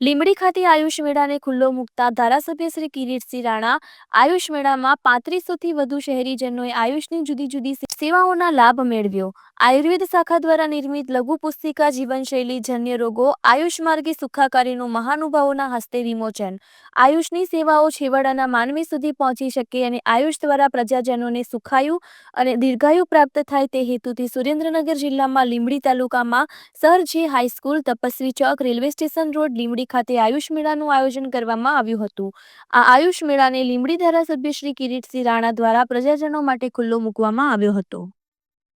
લીંબડી ખાતે આયુષ મેળાને ખુલ્લો મૂકતા ધારાસભ્ય શ્રી કિરીટસિંહ રાણા આયુષ મેળામાં પાંત્રીસોથી વધુ શહેરીજનોએ આયુષની જુદી જુદી સેવાઓના લાભ મેળવ્યો. આયુર્વેદ શાખા દ્વારા નિર્મિત લઘુ પુસ્તિકા, જીવનશૈલી, જન્ય રોગો, આયુષ માર્ગે સુખાકારીનું મહાનુભાવોના હસ્તે વિમોચન. આયુષની સેવાઓ છેવાડાના માનવી સુધી પહોંચી શકે અને આયુષ દ્વારા પ્રજાજનોને સુખાયુ અને દીર્ઘાયુ પ્રાપ્ત થાય તે હેતુથી સુરેન્દ્રનગર જિલ્લામાં લીંબડી તાલુકામાં સરજી high school Tapasvi chowk railway station road Limbdi ખાતે આયુષ મેળાનું આયોજન કરવામાં આવ્યું હતું. આ આયુષ મેળાને લીંબડી ધારાસભ્ય શ્રી કિરીટસિંહ રાણા દ્વારા પ્રજાજનો માટે ખુલ્લો મૂકવામાં આવ્યો હતો.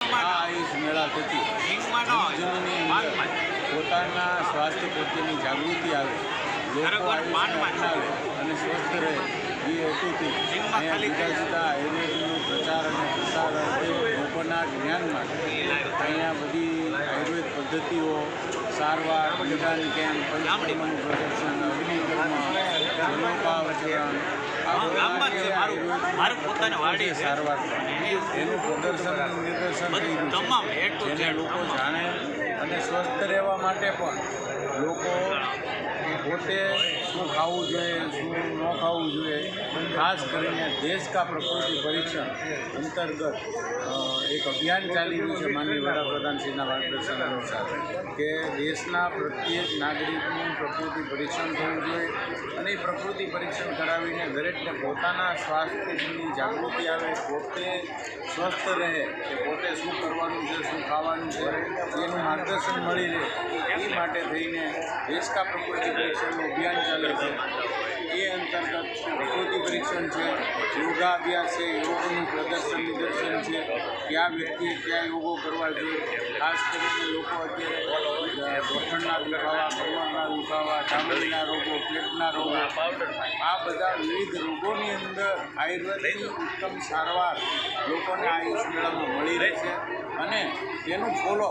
આ આયુષ મેળા થકી પોતાના સ્વાસ્થ્ય પ્રત્યેની જાગૃતિ આવે લોકો આયુષને અને સ્વસ્થ રહે એ હેતુથી જુદા જુદા આયુર્વેદનો પ્રચાર અને પ્રસાર લોકોના જ્ઞાન માટે અહીંયા બધી આયુર્વેદ પદ્ધતિઓ સારવાર નિદાન કેમ્પ પ્રદર્શન અગ્નિકર્મ જલોપાવચરણ આ બધા જે આયુર્વેદ મારું પોતાની વાડી છે. સારવાર એનું પ્રદર્શન નિદર્શન તમામ લોકો જાણે અને સ્વસ્થ રહેવા માટે પણ લોકો પોતે શું ખાવું જોઈએ, શું ન ખાવું જોઈએ. ખાસ કરીને દેશ કા પ્રકૃતિ પરીક્ષણ અંતર્ગત એક અભિયાન ચાલી રહ્યું છે માનનીય વડાપ્રધાનશ્રીના માર્ગદર્શન અનુસાર કે દેશના પ્રત્યેક નાગરિકનું પ્રકૃતિ પરીક્ષણ થવું જોઈએ અને એ પ્રકૃતિ પરીક્ષણ કરાવીને દરેકને પોતાના સ્વાસ્થ્યની જાગૃતિ આવે, પોતે સ્વસ્થ રહે, કે પોતે શું કરવાનું છે, શું ખાવાનું છે, એનું માર્ગદર્શન મળી રહે એ માટે થઈને દેશ કા પ્રકૃતિ ચાલે છે એ અંતર્ગત પ્રકૃતિ પરીક્ષણ છે યોગાભ્યાસ છે, યોગનું પ્રદર્શન નિદર્શન છે, કયા વ્યક્તિએ કયા યોગો કરવા જોઈએ, ખાસ કરીને લોકો અત્યારે ગોઠણના દુખાવા, ભગવાનના દુખાવા, ચામડીના રોગો, પેટના રોગો, આ બધા વિવિધ રોગોની અંદર આયુર્વેદની ઉત્તમ સારવાર લોકોને આયુષ મેળામાં મળી રહે છે અને તેનું ફોલો